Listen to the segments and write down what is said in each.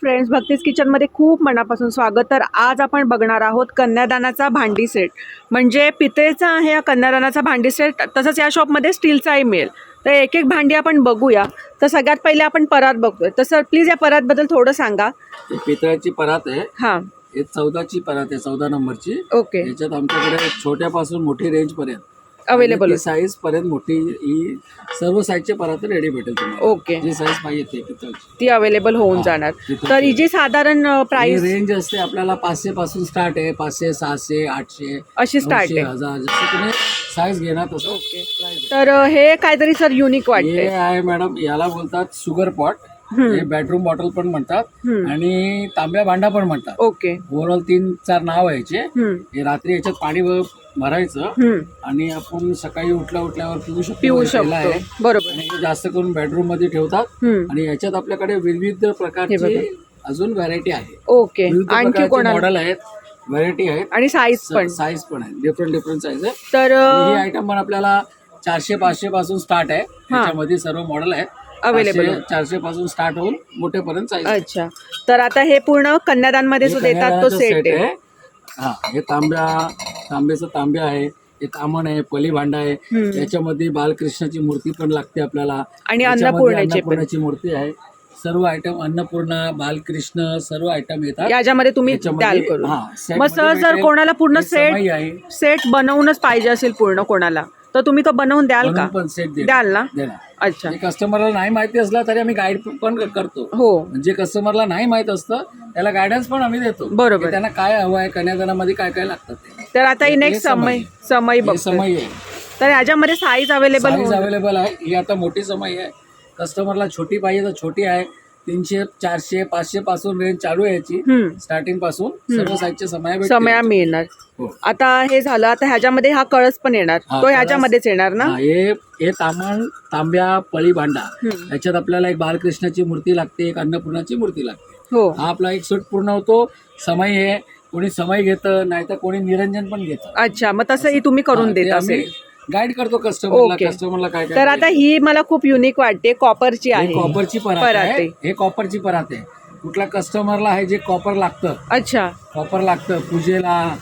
Friends भक्तीज किचनमध्ये खूप मनापासून स्वागत. तर आज आपण बघणार आहोत कन्यादानाचा भांडी सेट म्हणजे पितळेचा आहे या कन्यादानाचा भांडी सेट तसंच या शॉपमध्ये स्टीलचाही मिळेल. तर एक एक भांडी आपण बघूया. तर सगळ्यात पहिले आपण परात बघतोय. तर सर प्लीज या परातबद्दल थोडं सांगा. पितळाची परात आहे. हां. हे चौदाची परात आहे चौदा नंबरची. ओके. याच्यात आमच्याकडे छोट्यापासून मोठी रेंज पर्यंत. अवेलेबल साईज पर्यंत मोठी ही सर्व साईजचे परात रेडी भेटेल तुम्हाला. ओके जी साईज पाहिजे ते अवेलेबल होऊन जाणार. तर ही जी साधारण प्राइस रेंज असते आपल्याला पाचशे पासून स्टार्ट आहे. पाचशे सहाशे आठशे अशी स्टार्ट आहे. हजार जसं तुम्ही साईज घेणार तसं ओके तर हे काहीतरी सर युनिक हे वाटते आहे मॅडम याला बोलतात शुगर पॉट हे बेडरूम बॉटल पण म्हणतात. आणि तांब्या भांडा पण म्हणतात. ओके ओव्हरऑल तीन चार नाव याचे. हे रात्री याच्यात पाणी भरायचं. आणि आपण सकाळी उठल्या उठल्यावर पिऊ शकतो पिऊ हे केलं आहे. शकतो बरोबर. आणि हे जास्त करून बेडरूममध्ये ठेवतात. हम्म. आणि याच्यात आपल्याकडे विविध प्रकारची. अजून व्हरायटी आहे. ओके. विविध आणखी कोणाला? मॉडेल आहेत व्हरायटी आहेत. आणि साईज पण. साईज पण आहे डिफरंट डिफरंट साईज आहे तर आणि ही आयटम पण आपल्याला चारशे पाचशे पासून स्टार्ट आहे. त्याच्यामध्ये सर्व मॉडेल आहेत. Available. पाचशे, चारशे पासून स्टार्ट होऊन मोठेपर्यंत अच्छा. तर आता हे पूर्ण कन्यादानमध्ये जो देतात तो सेट आहे. हा हे तांब्या तांब्याचं तांब्या आहे हे तामण आहे पली भांडा आहे. हम्म. याच्यामध्ये बालकृष्णाची मूर्ती पण लागते आपल्याला. आणि अन्नपूर्णाची पण. अन्नपूर्णाची मूर्ती आहे. सर्व आयटम अन्नपूर्णा बालकृष्ण सर्व आयटम येतात. याच्यामध्ये तुम्ही याच्यामध्ये- द्याल करून. हा, set मग मध्ये सर जर भेटेल. कोणाला पूर्ण समई सेट आहे. सेट बनवूनच पाहिजे असेल पूर्ण कोणाला तर तुम्ही तो बनवून द्याल का? पण सेट द्याल ना? देणार. अच्छा. कस्टमरला नाही माहिती असला तरी आम्ही गाईड पण करतो. हो. म्हणजे कस्टमरला नाही माहीत असतं त्याला गायडन्स पण आम्ही देतो. बरोबर. की त्यांना काय हवं आहे कन्यादानामध्ये काय काय लागतात ते. तर आता ही नेक्स्ट समय. समय हे समई आहे. तर ह्याच्यामध्ये साईज अवेलेबल साईज अवेलेबल आहे. ही आता मोठी समई आहे. कस्टमरला छोटी पाहिजे तर छोटी आहे. तीनशे चारशे पाचशे पासून रेंज चालू आहे याची. स्टार्टिंगपासून सर्व साईजचे समय भेटतील. समय मिळणार. हो. आता हे झालं आता ह्याच्यामध्ये हा कळस पण येणार. हा, तो कळस. ह्याच्यामध्येच येणार ना? हा, हे हे तामण तांब्या पळी भांडा हम्म. याच्यात आपल्याला एक बालकृष्णाची मूर्ती लागते एक अन्नपूर्णाची मूर्ती लागते. हो. हा आपला एक सूट पूर्ण होतो समय आहे कोणी समय घेतं नाहीतर कोणी निरंजन पण घेतं. अच्छा मग तसंही तुम्ही करून देत असेल. गाईड करतो कस्टमरला ओके. कस्टमरला काय तर आता ही मला खूप युनिक वाटते कॉपरची हे आहे. कॉपरची परात आहे. हे कॉपरची परात आहे. कुठल्या कस्टमरला आहे जे कॉपर लागतं. अच्छा. कॉपर लागतं पूजेला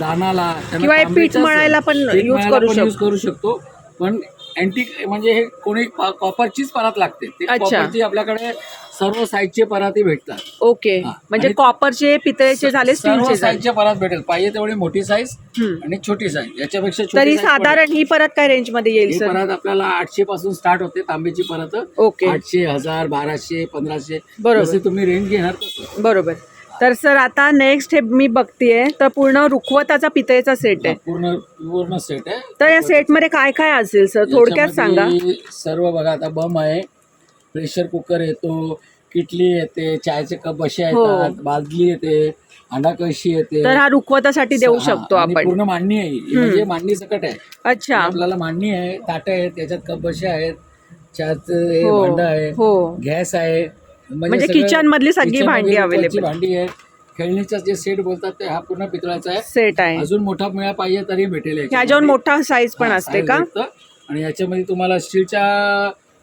दानाला त्यांना किंवा हे पीठ मळायला पण पीठ use मळायला करू पण शकतो. use करू शकतो. पण अँटिक म्हणजे हे कोणी कॉपरचीच परात लागते. ते अच्छा. कॉपरची आपल्याकडे सर्व साईजचे पराती भेटतात. ओके. हा. म्हणजे आणि कॉपरचे पितळेचे झाले सर्व स्टीलचे झाले. साईजच्या परात भेटेल. पाहिजे तेवढी मोठी साईज हम्म. आणि छोटी साईज याच्यापेक्षा छोटी तरी size साधारण ही परत काय रेंजमध्ये. येईल ही सर परात आपल्याला आठशे पासून स्टार्ट होते तांब्याची परत. ओके. आठशे हजार बाराशे पंधराशे. बरोबर. जसे तुम्ही रेंज घेणार तसं. बरोबर. तर सर आता नेक्स्ट हे मी बघतीये तर पूर्ण रुखवताचा पितळेचा सेट आहे. पूर्ण पूर्ण सेट आहे. तर या सेटमध्ये काय काय असेल सर? थोडक्यात सांगा. याच्यामध्ये सर्व बघा आता बम आहे. प्रेशर कुकर येतो किटली येते चायचे कप असे हो. येतात बादली येते अंडा कशी येते. तर हा रुखवतासाठी देऊ हा, शकतो आणि आपण. पूर्ण मांडणी आहे. ही म्हणजे मांडणी सकट आहे. अच्छा. आपल्याला मांडणी आहे ताट आहेत त्याच्यात कप बसे आहेत चहाचं हे हो भांड आहे हो. गॅस आहे म्हणजे सगळं- kitchen मधली सगळी kitchen भांडी. लोकांची भांडी आहे खेळणीचा जे सेट बोलतात ते हा पूर्ण पितळाचा आहे सेट आहे अजून मोठा मिळा पाहिजे तरी भेटेल याच्यामध्ये. ह्याच्यावर मोठा साईज पण हा, असते size का भेटतं. आणि याच्यामध्ये तुम्हाला स्टीलच्या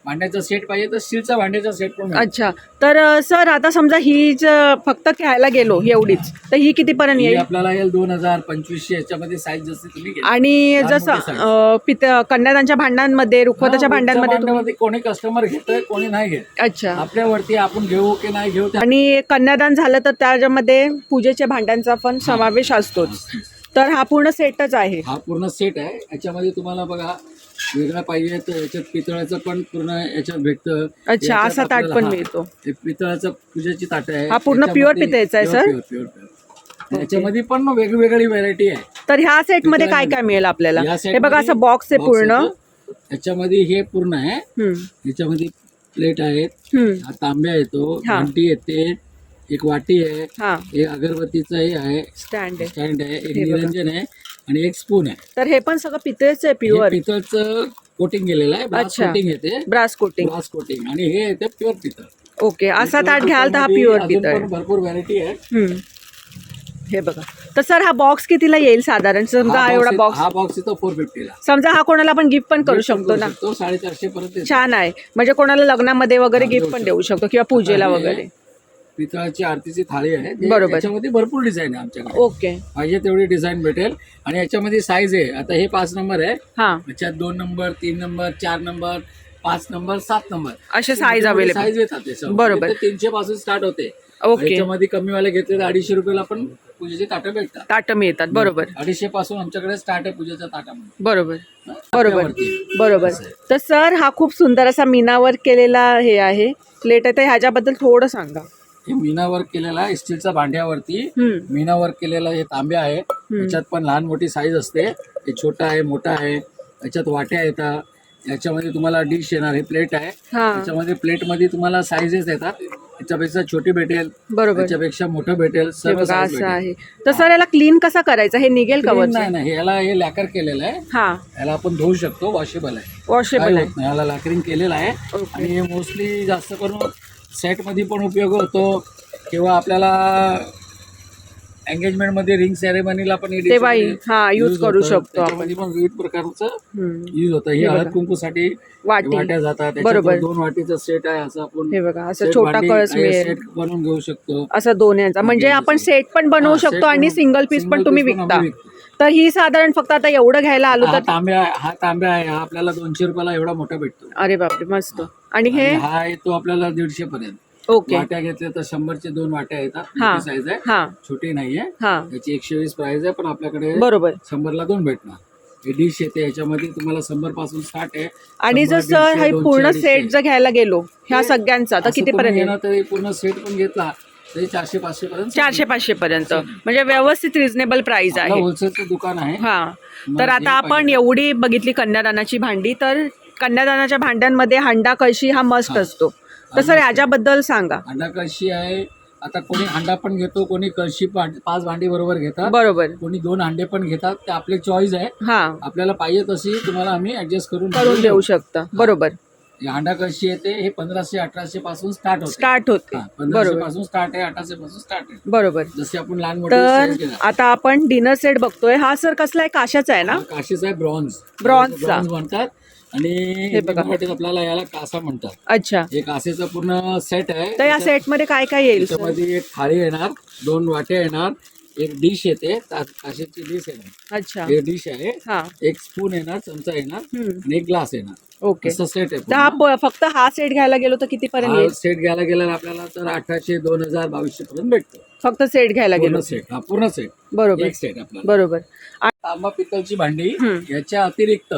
भांड्याचा सेट पाहिजे तर स्टीलचा भांड्याचा सेट पण मिळेल. अच्छा. तर सर आता समजा ही ज फक्त घ्यायला गेलो एवढीच तर ही कितीपर्यंत ही येईल? आपल्याला येईल दोन हजार पंचवीसशे याच्यामध्ये साईज जशी तुम्ही. आणि लहान जसं मोठी size. अं, पित कन्यादानच्या भांड्यांमध्ये रुखवताच्या हा, भांड्यांमध्ये तुम्ही भांड्यामध्ये कोणी कस्टमर घेतोय कोणी नाही घेत. अच्छा. आपल्यावरती आपण घेऊ की नाही घेऊ आणि कन्यादान झालं तर त्याच्यामध्ये पूजेच्या भांड्यांचा पण समावेश असतोच. तर हा पूर्ण सेटच आहे. हा पूर्ण सेट आहे. याच्यामध्ये तुम्हाला बघा वेगळा पाहिजे तर याच्यात पितळाचं पण पूर्ण याच्यात भेटतं. अच्छा, याच्यात असा ताट आपल्याला- पण हा, मिळतो. पितळाचं पूजेची ताट आहे. हा पूर्ण याच्यामध्ये- pure पितळेचा आहे, pure, सर? pure, pure, pure. याच्यामध्ये पण वेगवेगळी व्हरायटी आहे. तर ह्या सेटमध्ये काय काय मिळेल आपल्याला? या हे बघा असं बॉक्स आहे पूर्ण. येतो. याच्यामध्ये हे पूर्ण आहे. हम्म, याच्यामध्ये प्लेट आहेत. हम्म, हा तांब्या येतो हा. घंटी येते एक वाटी आहे. हा. एक अगरबत्तीचं हे आहे. स्टँड आहे. स्टँड आहे. एक हे बघा. निरंजन आहे. आणि एक स्पून आहे. तर हे पण सगळं पितळेच आहे हे प्युअर पितळचं कोटिंग केलेलं आहे ब्रास अच्छा. कोटिंग येते. ब्रास कोटिंग ब्रास कोटिंग आणि हे येते प्युअर पितळ. ओके असा ताट घ्याल तर हा प्युअर अजून पितळ. पण भरपूर व्हरायटी आहे. हम्म. हे बघा. तर सर हा बॉक्स कितीला येईल साधारण? समजा हा हा एवढा बॉक्स हा बॉक्स येतो फोर फिफ्टीला समजा हा कोणाला आपण गिफ्ट पण करू शकतो ना. साडेचारशे पर्यंत येतो. छान आहे. म्हणजे कोणाला लग्नामध्ये वगैरे गिफ्ट पण. देऊ शकतो किंवा पूजेला वगैरे. पितळाची आरतीची थाळी आहे. ते- बरोबर. त्याच्यामध्ये भरपूर डिझाईन आहे आमच्याकडे. ओके. पाहिजे तेवढी डिझाईन भेटेल. आणि याच्यामध्ये साईज आहे. आता हे पाच नंबर आहे. हा. याच्यात दोन नंबर तीन नंबर चार नंबर पाच नंबर सात नंबर असे साईज अवेलेबल साईज येतात त्याच्यावर. बरोबर. तीनशे पासून स्टार्ट होते. ओके. याच्यामध्ये कमीवाले घेतले तर अडीचशे रुपयाला पण पूजेचे ताटं भेटतात. ताटं मिळतात. बरोबर. अडीचशे पासून आमच्याकडे स्टार्ट आहे पूजेच्या ताटामध्ये. बरोबर? बरोबर. बरोबर. तर सर हा खूप सुंदर असा मीनावर केलेला हे आहे. प्लेट आहे. तर ह्याच्याबद्दल थोडं सांगा. हे मीना वर्क केलेला आहे स्टीलच्या भांड्यावरती. हम्म. मीना वर्क केलेलं हे तांब्या आहे. याच्यात पण लहान मोठी साईज असते. हे छोटा आहे मोठा आहे. याच्यात वाट्या येतात. याच्यामध्ये तुम्हाला डिश येणार हे प्लेट आहे. हा. याच्यामध्ये प्लेटमध्ये तुम्हाला साईजेस येतात. याच्यापेक्षा छोटी भेटेल. बरोबर. याच्यापेक्षा मोठं भेटेल. सर्व असं. आहे. तर सर याला क्लीन कसा करायचा? हे निघेल का? नाही नाही. याला हे लॅकर केलेलं आहे. याला आपण धुवू शकतो. वॉशेबल आहे. वॉशेबल आहे. याला लॅकरिंग केलेलं आहे. आणि हे मोस्टली जास्त करून सेटमध्ये पण उपयोग होतो किंवा आपल्याला एंगेजमेंटमध्ये रिंग सेरेमनीला पण तेव्हाही, हा, use करू. शकतो आपण. पण विविध प्रकारचं. यूज होतं हे. हळद कुंकूसाठी वाटी वाट्या जातात बरोबर. दोन वाटीचं सेट आहे असं आपण हे बघा असं छोटा कळस मिळेल सेट बनवून घेऊ शकतो असं दोन यांचा म्हणजे आपण सेट पण बनवू शकतो आणि सिंगल पीस पण तुम्ही विकता. तर ही साधारण फक्त आता एवढं घ्यायला आलो तर तांब्या हा तांब्या आहे हा आपल्याला दोनशे रुपयाला एवढा मोठा भेटतो अरे बापरे मस्त आणि हे आणि हा येतो आपल्याला दीडशे पर्यंत. ओके. वाट्या घेतल्या तर शंभरचे दोन वाट्या येतात. हा. साईज आहे. हा. छोटी नाहीये. हा. त्याची एकशे वीस प्राइस आहे पण आपल्याकडे बरोबर. शंभरला दोन भेटणार. हे डिश येते याच्यामध्ये तुम्हाला शंभरपासून स्टार्ट आहे. आणि जर शंभर, सर दीडशे, हा दोनशे, पूर्ण अडीचशे. सेट जर घ्यायला गेलो ह्या सगळ्यांचा तर असं किती तुम्ही पर्यंत येईल? गेला तरी पूर्ण सेट पण घेतला तरी चारशे पाचशे पर्यंत चारशे पाचशे पर्यंत. म्हणजे व्यवस्थित रिझनेबल प्राइस आहे. होलसेलचं दुकान आहे. हा. तर आता आपण. एवढी बघितली कन्यादानाची भांडी तर कन्यादानाच्या भांड्यांमध्ये हांडा कळशी हा मस्ट असतो. तर सर याच्याबद्दल सांगा. अंडा कळशी आहे. आता कोणी अंडा पण घेतो कोणी कळशी पाच पाच भांडी बरोबर घेतात. बरोबर. कोणी दोन अंडे पण घेतात. ते आपले चॉईस आहे. हा. आपल्याला पाहिजे तशी तुम्हाला आम्ही ऍडजस्ट करून करून देऊ शकता. बरोबर. हे अंडा कळशी येते हे पंधराशे अठराशे पासून स्टार्ट होते. स्टार्ट होते. पंधराशे बरोबर. पासून स्टार्ट आहे अठराशे पासून स्टार्ट आहे. बरोबर. जसे आपण लहान मोठे तर घेणार. आता आपण डिनर सेट बघतोय. हा सर कसला आहे? काशाचा आहे ना? काशीचा आहे ब्रॉन्झ ब्रॉन्झचा. ब्रॉन्झ म्हणतात. आणि हे बघा. आपल्याला याला कासा म्हणतात. अच्छा. हे कासेचा पूर्ण सेट आहे. तर या सेटमध्ये काय काय येईल त्याच्यामध्ये एक थाळी येणार दोन वाट्या येणार एक डिश येते ता- काशीची डिश येणार. अच्छा. हे डिश आहे. हा. एक स्पून येणार चमचा येणार हम्म. आणि एक ग्लास येणार. ओके. असं सेट आहे तर हा. प- फक्त हा सेट घ्यायला गेलो तर किती पर्यंत येईल? सेट घ्यायला गेला आपल्याला तर अठराशे दोन हजार बावीसशे पर्यंत भेटतो. फक्त सेट घ्यायला पूर्ण गेलो. सेट हा पूर्ण सेट बरोबर. एक सेट आपला बरोबर. तांबा पितळची भांडी हम्म. याच्या अतिरिक्त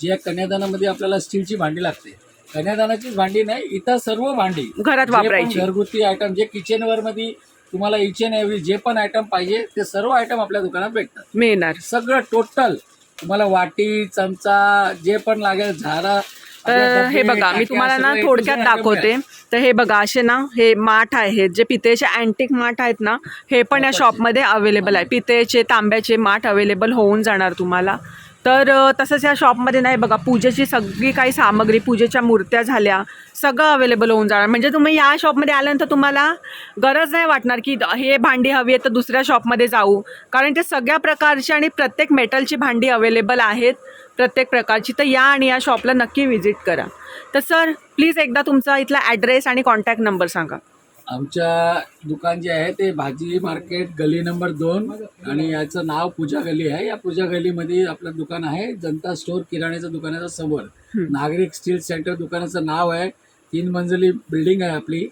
जी या कन्यादानामध्ये आपल्याला स्टीलची भांडी लागते. कन्यादानाचीच भांडी नाही इतर सर्व भांडी. घरात वापरायची. घरगुती आयटम जे किचनवर मध्ये तुम्हाला इच अँड एव्हरी जे पण आयटम पाहिजे ते सर्व आयटम आपल्या दुकानात भेटतात. मिळणार. सगळं टोटल तुम्हाला वाटी चमचा जे पण लागेल झारा तर हे बघा मी तुम्हाला ना थोडक्यात दाखवते. तर हे बघा असे ना हे माठ आहेत जे पितेचे अँटिक माठ आहेत ना हे पण या शॉपमध्ये अवेलेबल आहे. पितेचे तांब्याचे माठ अवेलेबल होऊन जाणार तुम्हाला. तर तसंच या शॉपमध्ये नाही बघा पूजेची सगळी काही सामग्री पूजेच्या मूर्त्या झाल्या सगळं अवेलेबल होऊन जाणार. म्हणजे तुम्ही या शॉपमध्ये आल्यानंतर तुम्हाला गरज नाही वाटणार की हे भांडी हवी आहे तर दुसऱ्या शॉपमध्ये जाऊ. कारण ते सगळ्या प्रकारची आणि प्रत्येक मेटलची भांडी अवेलेबल आहेत प्रत्येक प्रकारची. तर या आणि या शॉपला नक्की व्हिजिट करा. तर सर प्लीज एकदा तुमचा इथला ॲड्रेस आणि कॉन्टॅक्ट नंबर सांगा. आमच्या दुकान जे आहे ते भाजी मार्केट गली नंबर दोन आणि याचं नाव पूजा गली आहे. या पूजा गलीमध्ये आपलं दुकान आहे. जनता स्टोअर किराण्याचं दुकानाच्या समोर. नागरिक स्टील सेंटर दुकानाचं नाव आहे. तीन मंजली बिल्डिंग आहे आपली.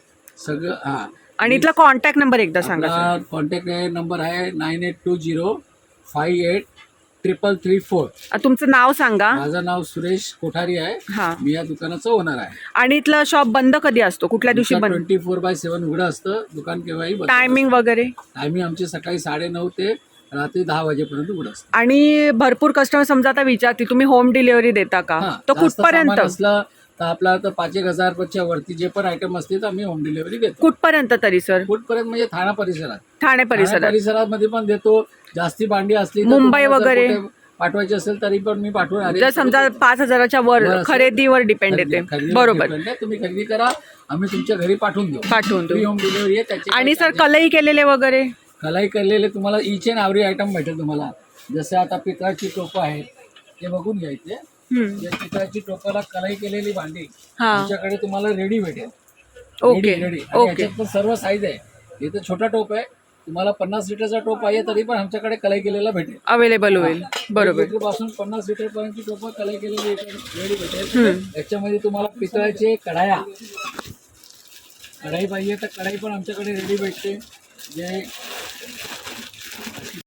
सगळं हा. आणि इथला कॉन्टॅक्ट नंबर एकदा सांगा कॉन्टॅक्ट नंबर आहे nine eight two zero five eight triple three four uh, तुमचं नाव सांगा. माझं नाव सुरेश कोठारी आहे. हां. मी या दुकानाचं ओनर आहे. आणि इथलं शॉप बंद कधी असतो? कुठल्या दिवशी बंद? ट्वेंटी फोर बाय सेव्हन उघडं असतं. दुकान केव्हाही बंद टायमिंग वगैरे? टायमिंग आमची सकाळी साडेनऊ ते रात्री दहा वाजेपर्यंत उघडं असतं. आणि भरपूर कस्टमर समजा आता विचारतील तुम्ही होम डिलिव्हरी देता का? हा, तर जास्त कुठपर्यंत? सामान असलं तर आपला तर पाच एक हजारपेक्षा वरती जे पण आयटम असतील तर आम्ही होम डिलिव्हरी देतो. कुठपर्यंत तरी सर कुठपर्यंत म्हणजे ठाणा परिसरात. ठाणे ठाणे परिसरात. परिसरामध्ये पण देतो. जास्ती भांडी असली तर मुंबई तुम्हाला जर वगैरे? कुठे पाठवायची असेल तरी पण मी पाठवून जर समजा. पाच हजाराच्या वर खरेदीवर डिपेंड खरेदी- येते. खरेदीवर बरोबर. depend आहे. तुम्ही खरेदी करा. आम्ही तुमच्या घरी पाठवून देऊ. पाठवून फ्री देऊ होम डिलिव्हरी आहे त्याचे आणि सर कलई केलेले वगैरे? कलाई करलेले तुम्हाला इच अँड आवरी आयटम भेटेल तुम्हाला. जसं आता पितळाची टोपं आहेत ते बघून घ्यायचे हम्म. या पितळाची टोपाला कलाई केलेली भांडी हा. तुमच्याकडे तुम्हाला रेडी भेटेल. Okay, ready okay. याच्यात पण सर्व साईज आहे. इथं छोटा टोप आहे तुम्हाला पन्नास लिटरचा टोप पाहिजे तरी पण आमच्याकडे कलई केलेला भेटेल. अवेलेबल होईल. बरोबर. लिटरपासून पन्नास लिटर पर्यंतची टोपं कलई केलेली रेडी भेटेल. याच्यामध्ये तुम्हाला पितळाचे कढाया. कढाई पाहिजे तर कढाई पण आमच्याकडे रेडी भेटते. जे